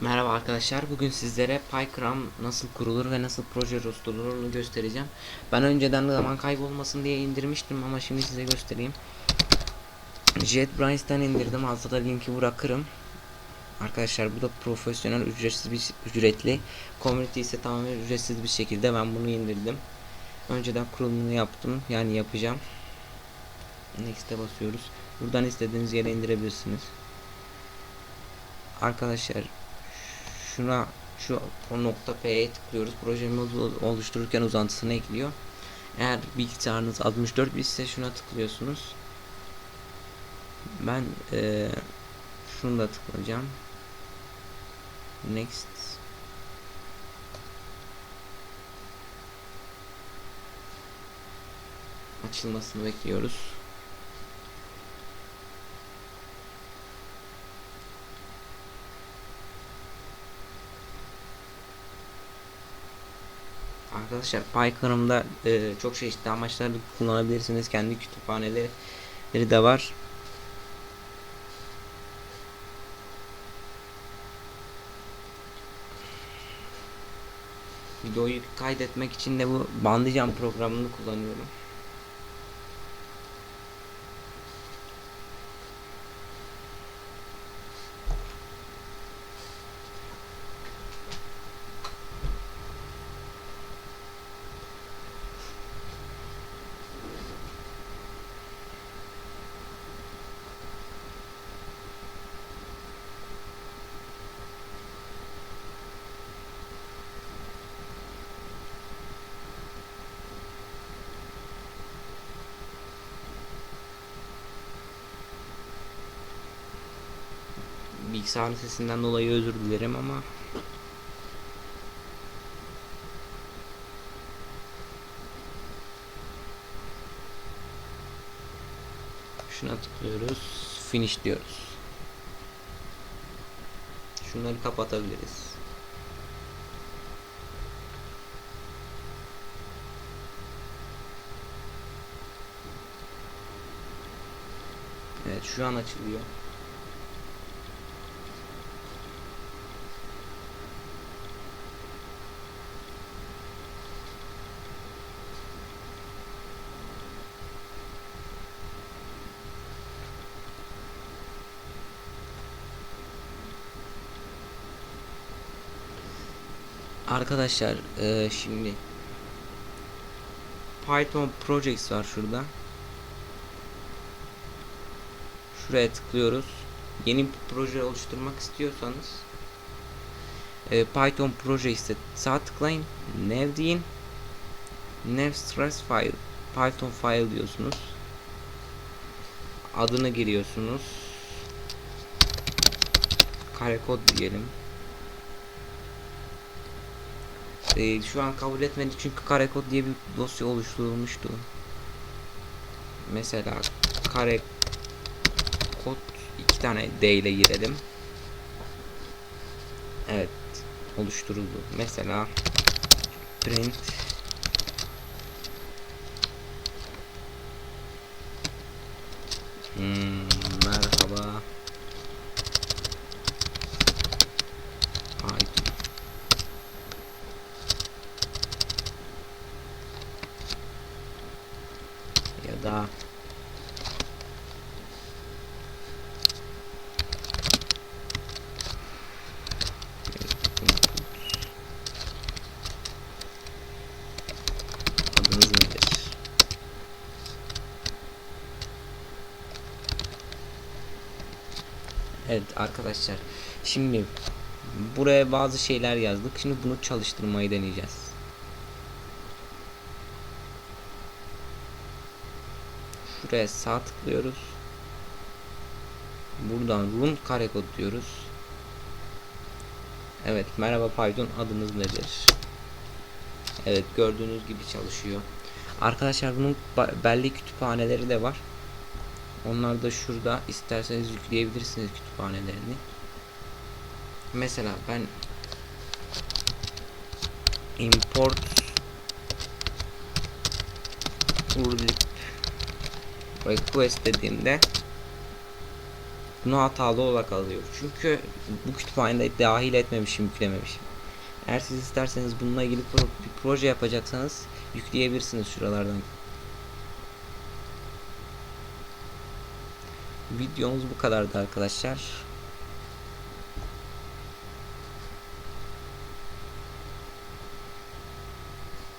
Merhaba arkadaşlar. Bugün sizlere PyCram nasıl kurulur ve nasıl proje onu göstereceğim. Ben önceden zaman kaybolmasın diye indirmiştim ama şimdi size göstereyim. JetBrainz'den indirdim. Altta da linki bırakırım. Arkadaşlar bu da profesyonel ücretsiz bir ücretli. Community ise tamamen ücretsiz bir şekilde ben bunu indirdim. Önceden kurulumunu yaptım. Yani yapacağım. Next'e basıyoruz. Buradan istediğiniz yere indirebilirsiniz. Arkadaşlar şuna şu nokta P'ye tıklıyoruz. Projemizi oluştururken uzantısını ekliyor. Eğer bilgisayarınız 64 bit ise şuna tıklıyorsunuz. Ben eee şunu da tıklayacağım. Next. Açılmasını bekliyoruz. Arkadaşlar PyCharm'da e, çok çeşitli amaçlarla kullanabilirsiniz. Kendi kütüphaneleri de var. Videoyu kaydetmek için de bu Bandicam programını kullanıyorum. Bilgisayarın sesinden dolayı özür dilerim ama Şuna tıklıyoruz. Finish diyoruz. Şunları kapatabiliriz. Evet şu an açılıyor. Arkadaşlar eee, şimdi Python Projects var şurada. Şuraya tıklıyoruz. Yeni bir proje oluşturmak istiyorsanız eee, Python Projects'e sağ tıklayın. New deyin. New stress file. Python file diyorsunuz. Adını giriyorsunuz. Karekod diyelim. Ee, şu an kabul etmedi çünkü karekod diye bir dosya oluşturulmuştu. Mesela kare kod iki tane D ile girelim. Evet oluşturuldu. Mesela print Hmm, merhaba Python ya da adınız nedir? Evet arkadaşlar şimdi buraya bazı şeyler yazdık şimdi bunu çalıştırmayı deneyeceğiz. Şuraya sağ tıklıyoruz. Buradan run karekod diyoruz. Evet merhaba Python adınız nedir? Evet gördüğünüz gibi çalışıyor. Arkadaşlar bunun belli kütüphaneleri de var. Onlar da şurada isterseniz yükleyebilirsiniz kütüphanelerini. Mesela ben import urlib request dediğimde Bunu hatalı olarak alıyor. Çünkü bu kütüphanede dahil etmemişim, yüklememişim. Eğer siz isterseniz bununla ilgili pro- bir proje yapacaksanız yükleyebilirsiniz şuralardan. Videomuz bu kadardı arkadaşlar.